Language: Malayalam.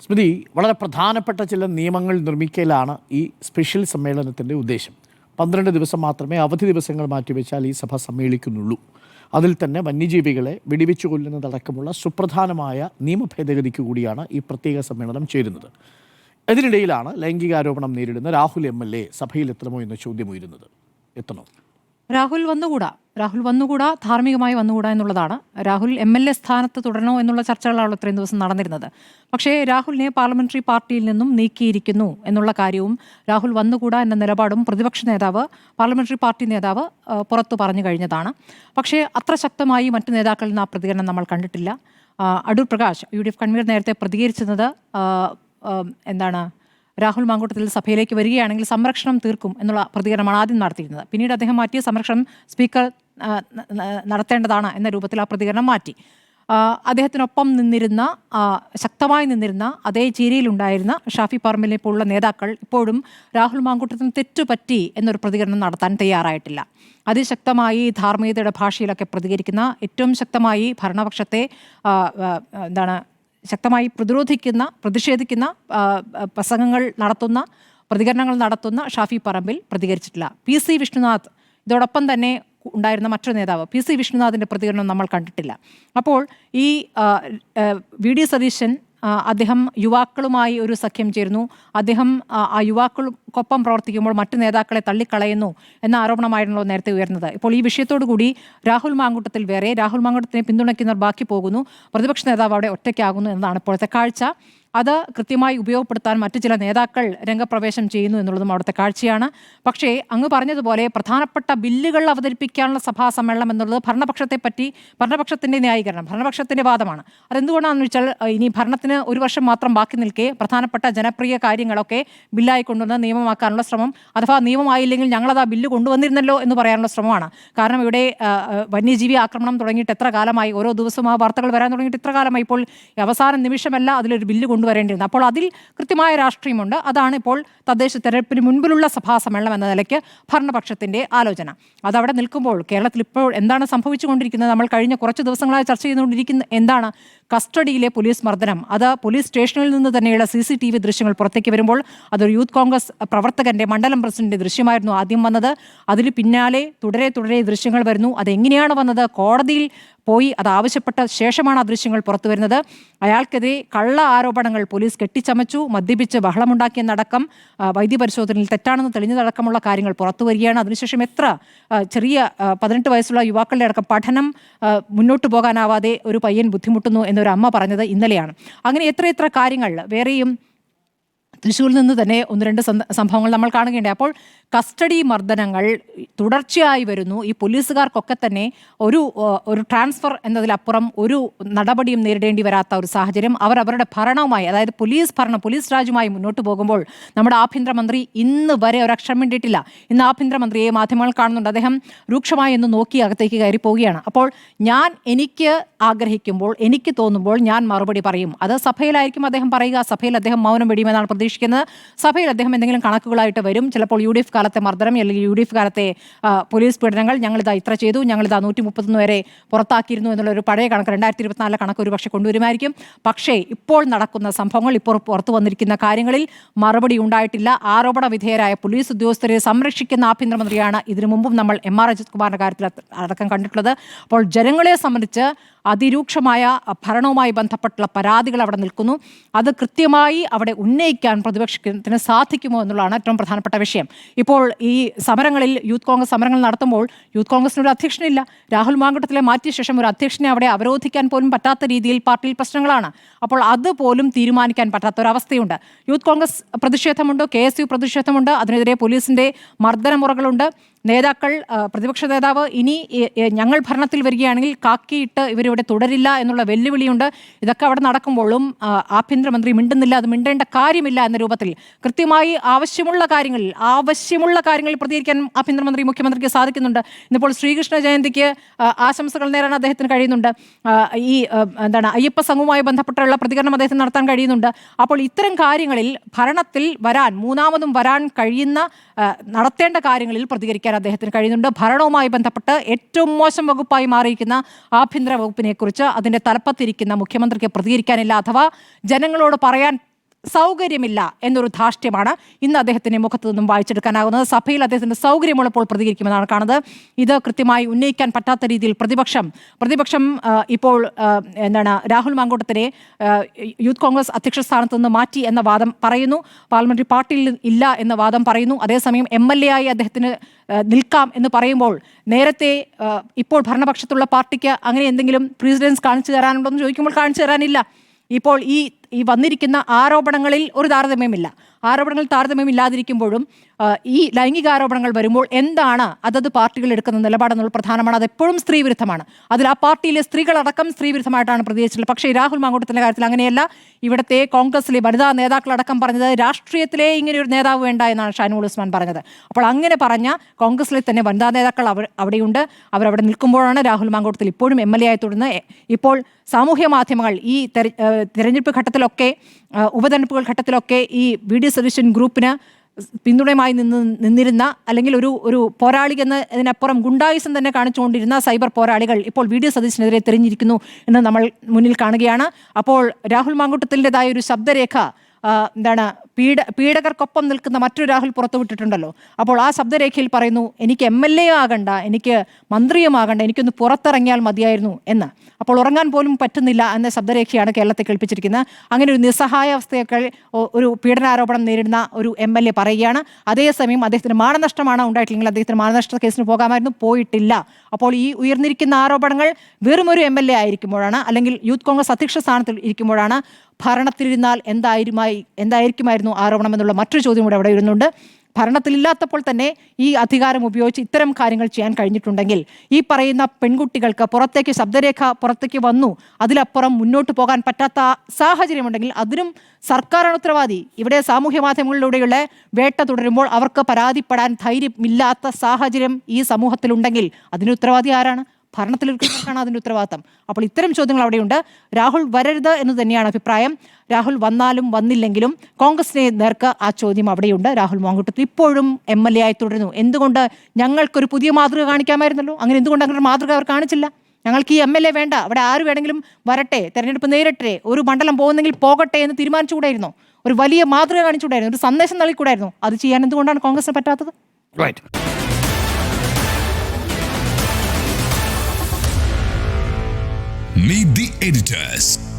സ്മൃതി വളരെ പ്രധാനപ്പെട്ട ചില നിയമങ്ങൾ നിർമ്മിക്കലാണ് ഈ സ്പെഷ്യൽ സമ്മേളനത്തിന്റെ ഉദ്ദേശം. പന്ത്രണ്ട് ദിവസം മാത്രമേ അവധി ദിവസങ്ങൾ മാറ്റിവെച്ചാൽ ഈ സഭ സമ്മേളിക്കുന്നുള്ളൂ. അതിൽ തന്നെ വന്യജീവികളെ വെടിവെച്ചു കൊല്ലുന്നതടക്കമുള്ള സുപ്രധാനമായ നിയമ ഭേദഗതിക്ക് കൂടിയാണ് ഈ പ്രത്യേക സമ്മേളനം ചേരുന്നത്. അതിനിടയിലാണ് ലൈംഗികാരോപണം നേരിടുന്ന രാഹുൽ എം എൽ എ സഭയിലെത്തണമോ എന്ന ചോദ്യം ഉയരുന്നത്. എത്തണോ? രാഹുൽ വന്നുകൂടാ? രാഹുൽ വന്നുകൂടാ ധാർമ്മികമായി വന്നുകൂടാ എന്നുള്ളതാണ്. രാഹുൽ എം എൽ എ സ്ഥാനത്ത് തുടരണോ എന്നുള്ള ചർച്ചകളാണ് ഇത്രയും ദിവസം നടന്നിരുന്നത്. പക്ഷേ രാഹുലിനെ പാർലമെന്ററി പാർട്ടിയിൽ നിന്നും നീക്കിയിരിക്കുന്നു എന്നുള്ള കാര്യവും രാഹുൽ വന്നുകൂടാ എന്ന നിലപാടും പ്രതിപക്ഷ നേതാവ് പാർലമെന്ററി പാർട്ടി നേതാവ് പുറത്തു പറഞ്ഞു കഴിഞ്ഞതാണ്. പക്ഷേ അത്ര ശക്തമായി മറ്റു നേതാക്കളിൽ നിന്ന് ആ പ്രതികരണം നമ്മൾ കണ്ടിട്ടില്ല. Adoor Prakash U D F convener നേരത്തെ പ്രതികരിച്ചിരുന്നത് എന്താണ് രാഹുൽ മാങ്കൂട്ടത്തിൽ സഭയിലേക്ക് വരികയാണെങ്കിൽ സംരക്ഷണം തീർക്കും എന്നുള്ള പ്രതികരണമാണ് ആദ്യം നടത്തിയിരുന്നത്. പിന്നീട് അദ്ദേഹം മാറ്റിയ സംരക്ഷണം സ്പീക്കർ നടത്തേണ്ടതാണ് എന്ന രൂപത്തിൽ ആ പ്രതികരണം മാറ്റി. അദ്ദേഹത്തിനൊപ്പം നിന്നിരുന്ന ശക്തമായി നിന്നിരുന്ന അതേ ചേരിയിലുണ്ടായിരുന്ന ഷാഫി പറമ്പിലിനെ പോലുള്ള നേതാക്കൾ ഇപ്പോഴും രാഹുൽ മാങ്കൂട്ടത്തിന് തെറ്റുപറ്റി എന്നൊരു പ്രതികരണം നടത്താൻ തയ്യാറായിട്ടില്ല. അതിശക്തമായി ധാർമ്മികതയുടെ ഭാഷയിലൊക്കെ പ്രതികരിക്കുന്ന ഏറ്റവും ശക്തമായി ഭരണപക്ഷത്തെ എന്താണ് ശക്തമായി പ്രതിരോധിക്കുന്ന പ്രതിഷേധിക്കുന്ന പ്രസംഗങ്ങൾ നടത്തുന്ന പ്രതികരണങ്ങൾ നടത്തുന്ന ഷാഫി പറമ്പിൽ പ്രതികരിച്ചിട്ടില്ല. പി സി വിഷ്ണുനാഥ് ഇതോടൊപ്പം തന്നെ ഉണ്ടായിരുന്ന മറ്റൊരു നേതാവ്. പി സി വിഷ്ണുനാഥിന്റെ പ്രതികരണം നമ്മൾ കണ്ടിട്ടില്ല. അപ്പോൾ ഈ വി ഡി സതീശൻ അദ്ദേഹം യുവാക്കളുമായി ഒരു സഖ്യം ചേരുന്നു. അദ്ദേഹം ആ, യുവാക്കൾക്കൊപ്പം പ്രവർത്തിക്കുമ്പോൾ മറ്റു നേതാക്കളെ തള്ളിക്കളയുന്നു എന്ന ആരോപണമായിരുന്നല്ലോ നേരത്തെ ഉയർന്നത്. ഇപ്പോൾ ഈ വിഷയത്തോടു കൂടി രാഹുൽ മാങ്കൂട്ടത്തിൽ വേറെ രാഹുൽ മാങ്കൂട്ടത്തിനെ പിന്തുണയ്ക്കുന്നവർ ബാക്കി പോകുന്നു. പ്രതിപക്ഷ നേതാവ് അവിടെ ഒറ്റയ്ക്കാകുന്നു എന്നതാണ് ഇപ്പോഴത്തെ കാഴ്ച. അത് കൃത്യമായി ഉപയോഗപ്പെടുത്താൻ മറ്റു ചില നേതാക്കൾ രംഗപ്രവേശം ചെയ്യുന്നു എന്നുള്ളതും അവിടുത്തെ കാഴ്ചയാണ്. പക്ഷേ അങ്ങ് പറഞ്ഞതുപോലെ പ്രധാനപ്പെട്ട ബില്ലുകൾ അവതരിപ്പിക്കാനുള്ള സഭാ സമ്മേളനം എന്നുള്ളത് ഭരണപക്ഷത്തെ പറ്റി ഭരണപക്ഷത്തിന്റെ ന്യായീകരണം ഭരണപക്ഷത്തിന്റെ വാദമാണ്. അതെന്തുകൊണ്ടാണെന്ന് വെച്ചാൽ ഇനി ഭരണത്തിന് ഒരു വർഷം മാത്രം ബാക്കി നിൽക്കെ പ്രധാനപ്പെട്ട ജനപ്രിയ കാര്യങ്ങളൊക്കെ ബില്ലായി കൊണ്ടുവന്ന് നിയമമാക്കാനുള്ള ശ്രമം അഥവാ നിയമമായില്ലെങ്കിൽ ഞങ്ങളത് ആ ബില്ല് കൊണ്ടുവന്നിരുന്നല്ലോ എന്ന് പറയാനുള്ള ശ്രമമാണ്. കാരണം ഇവിടെ വന്യജീവി ആക്രമണം തുടങ്ങിയിട്ട് എത്ര കാലമായി ഓരോ ദിവസവും ആ വാർത്തകൾ വരാൻ തുടങ്ങിയിട്ട് ഇത്ര കാലമായി. ഇപ്പോൾ അവസാന നിമിഷമല്ല അതിലൊരു ബില്ല് കൊണ്ടുവരേണ്ടിയിരുന്നത് അപ്പോൾ അതിൽ കൃത്യമായ രാഷ്ട്രീയമുണ്ട്. അതാണ് ഇപ്പോൾ തദ്ദേശ തെരഞ്ഞെടുപ്പിന് മുൻപിലുള്ള സഭാ സമ്മേളനം എന്ന നിലയ്ക്ക് ഭരണപക്ഷത്തിന്റെ ആലോചന. അതവിടെ നിൽക്കുമ്പോൾ കേരളത്തിൽ ഇപ്പോൾ എന്താണ് സംഭവിച്ചുകൊണ്ടിരിക്കുന്നത്? നമ്മൾ കഴിഞ്ഞ കുറച്ച് ദിവസങ്ങളായി ചർച്ച ചെയ്തുകൊണ്ടിരിക്കുന്ന എന്താണ് കസ്റ്റഡിയിലെ പോലീസ് മർദ്ദനം? അത് പോലീസ് സ്റ്റേഷനിൽ നിന്ന് തന്നെയുള്ള സി സി ടി വി ദൃശ്യങ്ങൾ പുറത്തേക്ക് വരുമ്പോൾ അതൊരു യൂത്ത് കോൺഗ്രസ് പ്രവർത്തകന്റെ മണ്ഡലം പ്രസിഡന്റിന്റെ ദൃശ്യമായിരുന്നു ആദ്യം വന്നത്. അതിന് പിന്നാലെ തുടരെ തുടരെ ദൃശ്യങ്ങൾ വരുന്നു. അതെങ്ങനെയാണ് വന്നത്? കോടതിയിൽ പോയി. അത് ആവശ്യപ്പെട്ട ശേഷമാണ് ആ ദൃശ്യങ്ങൾ പുറത്തു വരുന്നത്. അയാൾക്കെതിരെ കള്ള ആരോപണങ്ങൾ പോലീസ് കെട്ടിച്ചമച്ചു. മദ്യപിച്ച് ബഹളമുണ്ടാക്കിയെന്നടക്കം വൈദ്യപരിശോധനയിൽ തെറ്റാണെന്ന് തെളിഞ്ഞതടക്കമുള്ള കാര്യങ്ങൾ പുറത്തു വരികയാണ്. അതിനുശേഷം എത്ര ചെറിയ പതിനെട്ട് വയസ്സുള്ള യുവാക്കളുടെ അടക്കം പഠനം മുന്നോട്ട് പോകാനാവാതെ ഒരു പയ്യൻ ബുദ്ധിമുട്ടുന്നു എന്നൊരു അമ്മ പറഞ്ഞത് ഇന്നലെയാണ്. അങ്ങനെ എത്ര എത്ര കാര്യങ്ങൾ വേറെയും തൃശ്ശൂരിൽ നിന്ന് തന്നെ ഒന്ന് രണ്ട് സംഭവങ്ങൾ നമ്മൾ കാണുകയുണ്ടായി അപ്പോൾ കസ്റ്റഡി മർദ്ദനങ്ങൾ തുടർച്ചയായി വരുന്നു. ഈ പോലീസുകാർക്കൊക്കെ തന്നെ ഒരു ഒരു ട്രാൻസ്ഫർ എന്നതിലപ്പുറം ഒരു നടപടിയും നേരിടേണ്ടി വരാത്ത ഒരു സാഹചര്യം അവർ അവരുടെ ഭരണവുമായി അതായത് പോലീസ് ഭരണം പോലീസ് രാജുമായി മുന്നോട്ട് പോകുമ്പോൾ നമ്മുടെ ആഭ്യന്തരമന്ത്രി ഇന്ന് വരെ ഒരു അക്ഷരം വേണ്ടിയിട്ടില്ല ഇന്ന് ആഭ്യന്തരമന്ത്രിയെ മാധ്യമങ്ങൾ കാണുന്നുണ്ട്. അദ്ദേഹം രൂക്ഷമായി ഒന്ന് നോക്കി അകത്തേക്ക് കയറി പോവുകയാണ് അപ്പോൾ ഞാൻ എനിക്ക് ആഗ്രഹിക്കുമ്പോൾ എനിക്ക് തോന്നുമ്പോൾ ഞാൻ മറുപടി പറയും. അത് സഭയിലായിരിക്കും അദ്ദേഹം പറയുക. സഭയിൽ അദ്ദേഹം മൗനം വെടിയുമെന്നാണ് പ്രതീക്ഷിക്കുന്നത് സഭയിൽ അദ്ദേഹം എന്തെങ്കിലും കണക്കുകളായിട്ട് വരും. ചിലപ്പോൾ യു ഡി എഫ് കാലത്തെ മർദ്ദനം അല്ലെങ്കിൽ യു ഡി എഫ് കാലത്തെ പോലീസ് പീഡനങ്ങൾ ഞങ്ങളിതാ ഇത്ര ചെയ്തു. ഞങ്ങളിതാ നൂറ്റി മുപ്പത്തൊന്ന് വരെ പുറത്താക്കിയിരുന്നു എന്നുള്ള ഒരു പഴയ കണക്ക് രണ്ടായിരത്തി ഇരുപത്തിനാലിലെ കണക്ക് ഒരു പക്ഷേ കൊണ്ടുവരുമായിരിക്കും. പക്ഷേ ഇപ്പോൾ നടക്കുന്ന സംഭവങ്ങൾ ഇപ്പോൾ പുറത്തു വന്നിരിക്കുന്ന കാര്യങ്ങളിൽ മറുപടി ഉണ്ടായിട്ടില്ല. ആരോപണ വിധേയരായ പോലീസ് ഉദ്യോഗസ്ഥരെ സംരക്ഷിക്കുന്ന ആഭ്യന്തരമന്ത്രിയാണ് ഇതിനു മുമ്പും നമ്മൾ എം ആർ അജിത് കുമാറിന്റെ കാര്യത്തിൽ അടക്കം കണ്ടിട്ടുള്ളത്. അപ്പോൾ ജനങ്ങളെ സംബന്ധിച്ച് അതിരൂക്ഷമായ ഭരണവുമായി ബന്ധപ്പെട്ടുള്ള പരാതികൾ അവിടെ നിൽക്കുന്നു. അത് കൃത്യമായി അവിടെ ഉന്നയിക്കാൻ പ്രതിപക്ഷത്തിന് സാധിക്കുമോ എന്നുള്ളതാണ് ഏറ്റവും പ്രധാനപ്പെട്ട വിഷയം. ഇപ്പോൾ ഈ സമരങ്ങളിൽ യൂത്ത് കോൺഗ്രസ് സമരങ്ങൾ നടത്തുമ്പോൾ യൂത്ത് കോൺഗ്രസിന് ഒരു അധ്യക്ഷനില്ല. രാഹുൽ മാങ്കട്ടത്തിലെ മാറ്റിയ ശേഷം ഒരു അധ്യക്ഷനെ അവിടെ അവരോധിക്കാൻ പോലും പറ്റാത്ത രീതിയിൽ പാർട്ടിയിൽ പ്രശ്നങ്ങളാണ്. അപ്പോൾ അതുപോലും തീരുമാനിക്കാൻ പറ്റാത്ത ഒരു അവസ്ഥയുണ്ട് യൂത്ത് കോൺഗ്രസ് പ്രതിഷേധമുണ്ട് കെ എസ് യു പ്രതിഷേധമുണ്ട് അതിനെതിരെ പോലീസിന്റെ മർദ്ദനമുറകളുണ്ട്. നേതാക്കൾ പ്രതിപക്ഷ നേതാവ് ഇനി ഞങ്ങൾ ഭരണത്തിൽ വരികയാണെങ്കിൽ കാക്കിയിട്ട് ഇവരിവിടെ തുടരില്ല എന്നുള്ള വെല്ലുവിളിയുണ്ട്. ഇതൊക്കെ അവിടെ നടക്കുമ്പോഴും ആഭ്യന്തരമന്ത്രി മിണ്ടുന്നില്ല അത് മിണ്ടേണ്ട കാര്യമില്ല എന്ന രൂപത്തിൽ കൃത്യമായി ആവശ്യമുള്ള കാര്യങ്ങളിൽ ആവശ്യമുള്ള കാര്യങ്ങളിൽ പ്രതികരിക്കാൻ ആഭ്യന്തരമന്ത്രി മുഖ്യമന്ത്രിക്ക് സാധിക്കുന്നുണ്ട്. ഇന്നിപ്പോൾ ശ്രീകൃഷ്ണ ജയന്തിക്ക് ആശംസകൾ നേരാൻ അദ്ദേഹത്തിന് കഴിയുന്നുണ്ട്. ഈ എന്താണ് അയ്യപ്പ സംഘവുമായി ബന്ധപ്പെട്ടുള്ള പ്രതികരണം അദ്ദേഹത്തിന് നടത്താൻ കഴിയുന്നുണ്ട്. അപ്പോൾ ഇത്തരം കാര്യങ്ങളിൽ ഭരണത്തിൽ വരാൻ മൂന്നാമതും വരാൻ കഴിയുന്ന നടത്തേണ്ട കാര്യങ്ങളിൽ പ്രതികരിക്കാൻ അദ്ദേഹത്തിന് കഴിയുന്നുണ്ട്. ഭരണവുമായി ബന്ധപ്പെട്ട് ഏറ്റവും മോശം വകുപ്പായി മാറിയിരിക്കുന്ന ആഭ്യന്തര വകുപ്പിനെ കുറിച്ച് അതിന്റെ തലപ്പത്തിരിക്കുന്ന മുഖ്യമന്ത്രിക്ക് പ്രതികരിക്കാനില്ല അഥവാ ജനങ്ങളോട് പറയാൻ സൗകര്യമില്ല എന്നൊരു ധാഷ്ട്യമാണ് ഇന്ന് അദ്ദേഹത്തിന്റെ മുഖത്ത് നിന്നും വായിച്ചെടുക്കാനാകുന്നത്. സഭയിൽ അദ്ദേഹത്തിന്റെ സൗകര്യമുള്ളപ്പോൾ പ്രതികരിക്കുമെന്നാണ് കാണുന്നത്. ഇത് കൃത്യമായി ഉന്നയിക്കാൻ പറ്റാത്ത രീതിയിൽ പ്രതിപക്ഷം പ്രതിപക്ഷം ഇപ്പോൾ എന്താണ് രാഹുൽ മാങ്കോട്ടത്തിനെ യൂത്ത് കോൺഗ്രസ് അധ്യക്ഷ സ്ഥാനത്ത് നിന്ന് മാറ്റി എന്ന വാദം പറയുന്നു. പാർലമെന്ററി പാർട്ടിയിൽ ഇല്ല എന്ന വാദം പറയുന്നു. അതേസമയം എം എൽ എ ആയി അദ്ദേഹത്തിന് നിൽക്കാം എന്ന് പറയുമ്പോൾ നേരത്തെ ഇപ്പോൾ ഭരണപക്ഷത്തുള്ള പാർട്ടിക്ക് അങ്ങനെ എന്തെങ്കിലും പ്രീസിഡൻസ് കാണിച്ചു തരാനുണ്ടോ എന്ന് ചോദിക്കുമ്പോൾ കാണിച്ചു തരാനില്ല. ഇപ്പോൾ ഈ ഈ വന്നിരിക്കുന്ന ആരോപണങ്ങളിൽ ഒരു താരതമ്യമില്ല. ആരോപണങ്ങൾ താരതമ്യമില്ലാതിരിക്കുമ്പോഴും ഈ ലൈംഗിക ആരോപണങ്ങൾ വരുമ്പോൾ എന്താണ് അതത് പാർട്ടികൾ എടുക്കുന്ന നിലപാടെന്നുള്ള പ്രധാനമാണ്. അത് എപ്പോഴും സ്ത്രീ വിരുദ്ധമാണ് അതിൽ ആ പാർട്ടിയിലെ സ്ത്രീകളടക്കം സ്ത്രീ വിരുദ്ധമായിട്ടാണ് പ്രതികരിച്ചിട്ടുള്ളത്. പക്ഷേ രാഹുൽ മാങ്കൂട്ടത്തിന്റെ കാര്യത്തിൽ അങ്ങനെയല്ല. ഇവിടുത്തെ കോൺഗ്രസിലെ വനിതാ നേതാക്കളടക്കം പറഞ്ഞത് രാഷ്ട്രീയത്തിലെ ഇങ്ങനെ ഒരു നേതാവ് വേണ്ട എന്നാണ് ഷാനുൽ ഉസ്മാൻ പറഞ്ഞത്. അപ്പോൾ അങ്ങനെ പറഞ്ഞ കോൺഗ്രസിലെ തന്നെ വനിതാ നേതാക്കൾ അവർ അവിടെയുണ്ട്. അവരവിടെ നിൽക്കുമ്പോഴാണ് രാഹുൽ മാങ്കോട്ടത്തിൽ ഇപ്പോഴും എം എൽ എ ആയി തുടർന്ന് ഇപ്പോൾ സാമൂഹ്യ മാധ്യമങ്ങൾ ഈ തെരഞ്ഞെടുപ്പ് ഘട്ടത്തിലൊക്കെ ഉപതെരഞ്ഞെടുപ്പുകൾ ഘട്ടത്തിലൊക്കെ ഈ വി ഡി സതീശൻ ഗ്രൂപ്പിന് പിന്തുണയുമായി നിന്ന് നിന്നിരുന്ന അല്ലെങ്കിൽ ഒരു ഒരു പോരാളി എന്ന് ഇതിനപ്പുറം ഗുണ്ടായുസം തന്നെ കാണിച്ചുകൊണ്ടിരുന്ന സൈബർ പോരാളികൾ ഇപ്പോൾ വി ഡി സതീശനെതിരെ തിരിഞ്ഞിരിക്കുന്നു എന്ന് നമ്മൾ മുന്നിൽ കാണുകയാണ്. അപ്പോൾ രാഹുൽ മാങ്കൂട്ടത്തിന്റെതായ ഒരു ശബ്ദരേഖ എന്താണ് പീഡ പീഡകർക്കൊപ്പം നിൽക്കുന്ന മറ്റൊരു രാഹുൽ പുറത്തുവിട്ടിട്ടുണ്ടല്ലോ. അപ്പോൾ ആ ശബ്ദരേഖയിൽ പറയുന്നു എനിക്ക് എം എൽ എ ആകണ്ട എനിക്ക് മന്ത്രിയുമാകണ്ട എനിക്കൊന്ന് പുറത്തിറങ്ങിയാൽ മതിയായിരുന്നു എന്ന്. അപ്പോൾ ഉറങ്ങാൻ പോലും പറ്റുന്നില്ല എന്ന ശബ്ദരേഖയാണ് കേരളത്തെ കേൾപ്പിച്ചിരിക്കുന്നത്. അങ്ങനെ ഒരു നിസ്സഹായ അവസ്ഥയൊക്കെ ഒരു പീഡനാരോപണം നേരിടുന്ന ഒരു എം എൽ എ പറയുകയാണ്. അതേസമയം അദ്ദേഹത്തിന് മാനനഷ്ടമാണ് ഉണ്ടായിട്ടില്ലെങ്കിൽ അദ്ദേഹത്തിന് മാനനഷ്ട കേസിന് പോകാമായിരുന്നു പോയിട്ടില്ല. അപ്പോൾ ഈ ഉയർന്നിരിക്കുന്ന ആരോപണങ്ങൾ വെറും ഒരു എം എൽ എ ആയിരിക്കുമ്പോഴാണ് അല്ലെങ്കിൽ യൂത്ത് കോൺഗ്രസ് അധ്യക്ഷ സ്ഥാനത്തിൽ ഇരിക്കുമ്പോഴാണ് ഭരണത്തിലിരുന്നാൽ എന്തായിരുമായി എന്തായിരിക്കുമായിരുന്നു ആരോപണം എന്നുള്ള മറ്റൊരു ചോദ്യം കൂടെ അവിടെ വരുന്നുണ്ട് ഭരണത്തിലില്ലാത്തപ്പോൾ തന്നെ ഈ അധികാരം ഉപയോഗിച്ച് ഇത്തരം കാര്യങ്ങൾ ചെയ്യാൻ കഴിഞ്ഞിട്ടുണ്ടെങ്കിൽ ഈ പറയുന്ന പെൺകുട്ടികൾക്ക് പുറത്തേക്ക് ശബ്ദരേഖ പുറത്തേക്ക് വന്നു അതിലപ്പുറം മുന്നോട്ട് പോകാൻ പറ്റാത്ത സാഹചര്യമുണ്ടെങ്കിൽ അതിനും സർക്കാരാണ് ഉത്തരവാദി. ഇവിടെ സാമൂഹ്യ മാധ്യമങ്ങളിലൂടെയുള്ള വേട്ട തുടരുമ്പോൾ അവർക്ക് പരാതിപ്പെടാൻ ധൈര്യമില്ലാത്ത സാഹചര്യം ഈ സമൂഹത്തിലുണ്ടെങ്കിൽ അതിന് ഉത്തരവാദി ആരാണ്? ഭരണത്തിലിരിക്കുന്നവർക്കാണ് അതിന്റെ ഉത്തരവാദിത്തം. അപ്പോൾ ഇത്തരം ചോദ്യങ്ങൾ അവിടെയുണ്ട്. രാഹുൽ വരരുത് എന്ന് തന്നെയാണ് അഭിപ്രായം. രാഹുൽ വന്നാലും വന്നില്ലെങ്കിലും കോൺഗ്രസിനെ നേർക്ക് ആ ചോദ്യം അവിടെയുണ്ട്. രാഹുൽ മോങ്കുട്ടത്തിൽ ഇപ്പോഴും എം എൽ എ ആയി തുടരുന്നു. എന്തുകൊണ്ട് ഞങ്ങൾക്കൊരു പുതിയ മാതൃക കാണിക്കാമായിരുന്നല്ലോ? അങ്ങനെ എന്തുകൊണ്ട് അങ്ങനെ മാതൃക അവർ കാണിച്ചില്ല? ഞങ്ങൾക്ക് ഈ എം എൽ എ വേണ്ട. അവിടെ ആര് വേണമെങ്കിലും വരട്ടെ തെരഞ്ഞെടുപ്പ് നേരിട്ടെ ഒരു മണ്ഡലം പോകുന്നെങ്കിൽ പോകട്ടെ എന്ന് തീരുമാനിച്ചുകൂടായിരുന്നു? ഒരു വലിയ മാതൃക കാണിച്ചുകൂടായിരുന്നു? ഒരു സന്ദേശം നൽകിക്കൂടായിരുന്നു? അത് ചെയ്യാൻ എന്തുകൊണ്ടാണ് കോൺഗ്രസിന് പറ്റാത്തത്? Right Meet the editors.